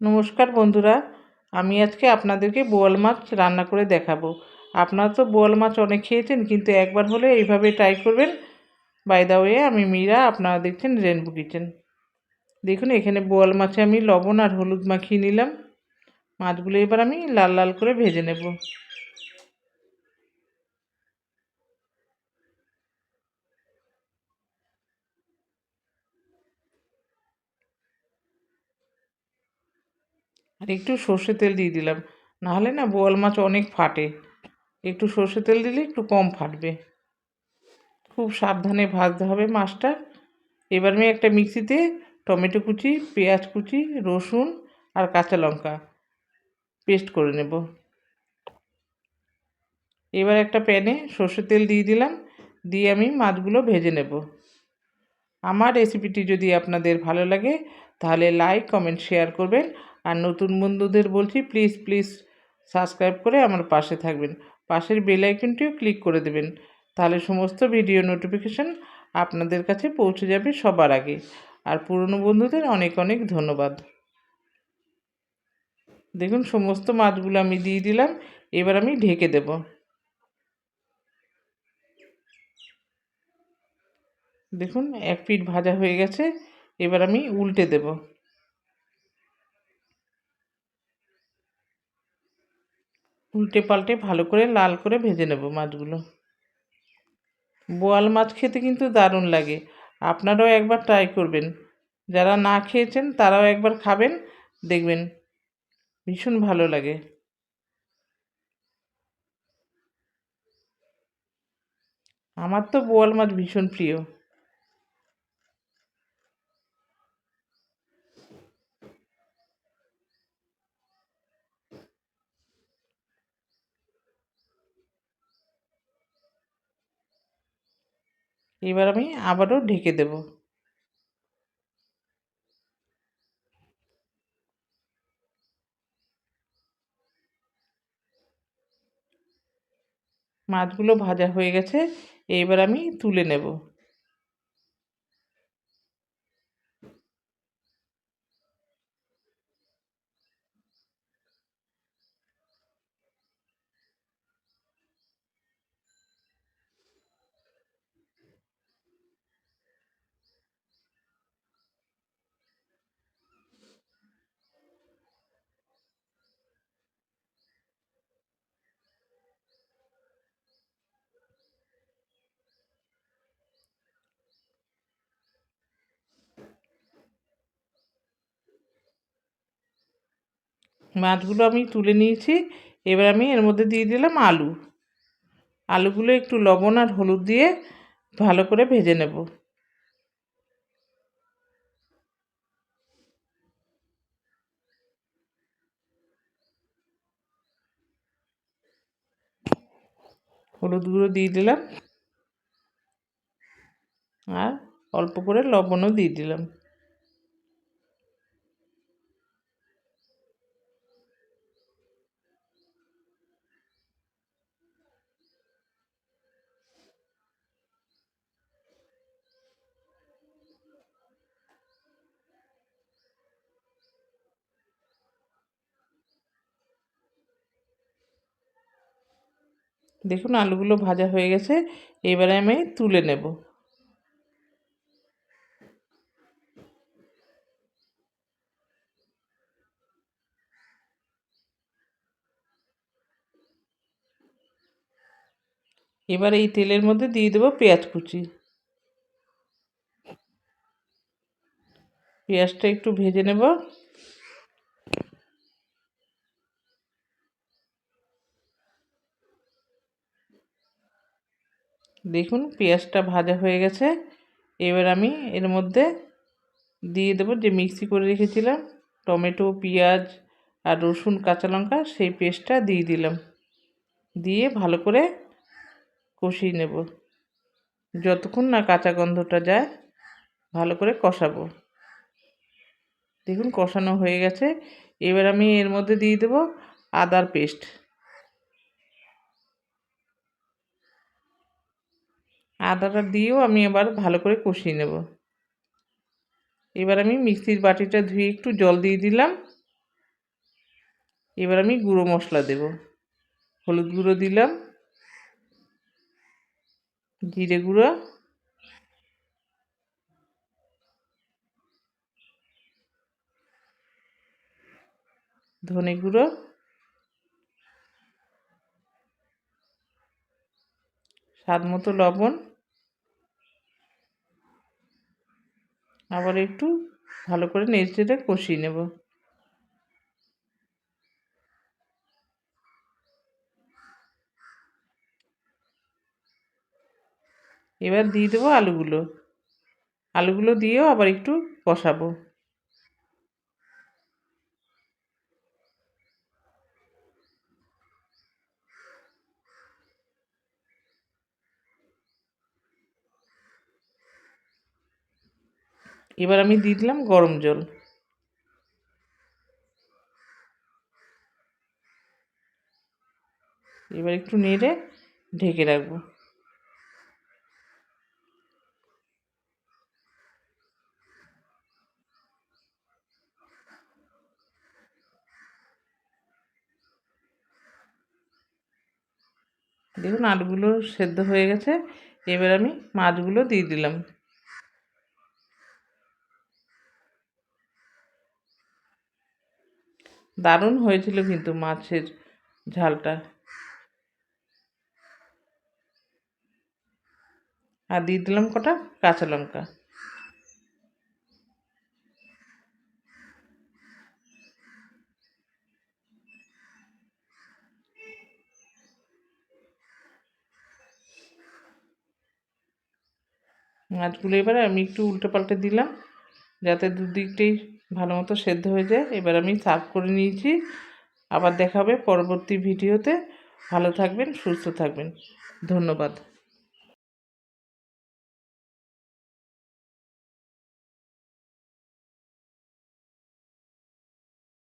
নমস্কার বন্ধুরা, আমি আজকে আপনাদেরকে বোয়াল মাছ রান্না করে দেখাবো। আপনারা তো বোয়াল মাছ অনেক খেয়েছেন, কিন্তু একবার হলে এইভাবে ট্রাই করবেন। বাই দা ওয়ে আমি মীরা, আপনারা দেখছেন রেনবো কিচেন দেখুন, এখানে বোয়াল মাছে আমি লবণ আর হলুদ মাখিয়ে নিলাম। মাছগুলো এবার আমি লাল লাল করে ভেজে নেব। আর একটু সর্ষে তেল দিয়ে দিলাম। নাহলে না বোয়াল মাছ অনেক ফাটে। একটু সর্ষে তেল দিলে একটু কম ফাটবে। খুব সাবধানে ভাজতে হবে মাছটা। এবার আমি একটা মিক্সিতে টমেটো কুচি, পেঁয়াজ কুচি, রসুন আর কাঁচা লঙ্কা পেস্ট করে নেব। এবার একটা প্যানে সর্ষের তেল দিয়ে দিলাম। দিয়ে আমি মাছগুলো ভেজে নেব। আমার রেসিপিটি যদি আপনাদের ভালো লাগে, তাহলে লাইক, কমেন্ট, শেয়ার করবেন। আর নতুন বন্ধুদের বলছি, প্লিজ প্লিজ সাবস্ক্রাইব করে আমার পাশে থাকবেন। পাশের বেল আইকনটিও ক্লিক করে দেবেন। তাহলে সমস্ত ভিডিও নোটিফিকেশান আপনাদের কাছে পৌঁছে যাবে সবার আগে। আর পুরনো বন্ধুদের অনেক অনেক ধন্যবাদ। দেখুন, সমস্ত মাছগুলো আমি দিয়ে দিলাম। এবার আমি ঢেকে দেব। দেখুন, এক পিঠ ভাজা হয়ে গেছে। এবার আমি উল্টে দেব। উল্টে পাল্টে ভালো করে লাল করে ভেজে নেব মাছগুলো। বোয়াল মাছ খেতে কিন্তু দারুণ লাগে। আপনারাও একবার ট্রাই করবেন। যারা না খেয়েছেন, তারাও একবার খাবেন, দেখবেন ভীষণ ভালো লাগে। আমার তো বোয়াল মাছ ভীষণ প্রিয়। এবার আমি আবারও ঢেকে দেব। মাছগুলো ভাজা হয়ে গেছে এবার আমি তুলে নেব। মাছগুলো আমি তুলে নিয়েছি। এবার আমি এর মধ্যে দিয়ে দিলাম আলু। আলুগুলো একটু লবণ আর হলুদ দিয়ে ভালো করে ভেজে নেব। হলুদ গুঁড়ো দিয়ে দিলাম। আর অল্প করে লবণও দিয়ে দিলাম। দেখুন, আলুগুলো ভাজা হয়ে গেছে। এবারে আমি তুলে নেব। এবার এই তেলের মধ্যে দিয়ে দেবো পেঁয়াজ কুচি। পেঁয়াজটা একটু ভেজে নেব। দেখুন, পেঁয়াজটা ভাজা হয়ে গেছে। এবার আমি এর মধ্যে দিয়ে দেবো যে মিক্সি করে রেখেছিলাম, টমেটো, পেঁয়াজ আর রসুন, কাঁচা লঙ্কা, সেই পেস্টটা দিয়ে দিলাম। দিয়ে ভালো করে কষিয়ে নেব। যতক্ষণ না কাঁচা গন্ধটা যায়, ভালো করে কষাবো। দেখুন, কষানো হয়ে গেছে। এবার আমি এর মধ্যে দিয়ে দেবো আদার পেস্ট। আদাটা দিয়েও আমি এবার ভালো করে কষিয়ে নেব। এবার আমি মিক্সির বাটিটা ধুয়ে একটু জল দিয়ে দিলাম। এবার আমি গুঁড়ো মশলা দেব। হলুদ গুঁড়ো দিলাম। জিরে গুঁড়ো। ধনে গুঁড়ো। স্বাদ মতো লবণ। আবার একটু ভালো করে নেড়ে কষিয়ে নেব। এবার দিয়ে দেবো আলুগুলো। আলুগুলো দিয়েও আবার একটু কষাবো। এবার আমি দিয়ে দিলাম গরম জল। এবার একটু নেড়ে ঢেকে রাখব। দেখুন আলুগুলো সেদ্ধ হয়ে গেছে। এবার আমি মাছগুলো দিয়ে দিলাম। দারুণ হয়েছিল কিন্তু মাছের ঝালটা। আর দিয়ে দিলাম কটা? কাঁচা লঙ্কা। মাছগুলো এবারে আমি একটু উল্টে পাল্টে দিলাম, যাতে দুদিকটাই ভালো মতো সেদ্ধ হয়ে যায়। এবার আমি সার্ভ করে নিয়েছি। আবার দেখাবে পরবর্তী ভিডিওতে। ভালো থাকবেন, সুস্থ থাকবেন। ধন্যবাদ।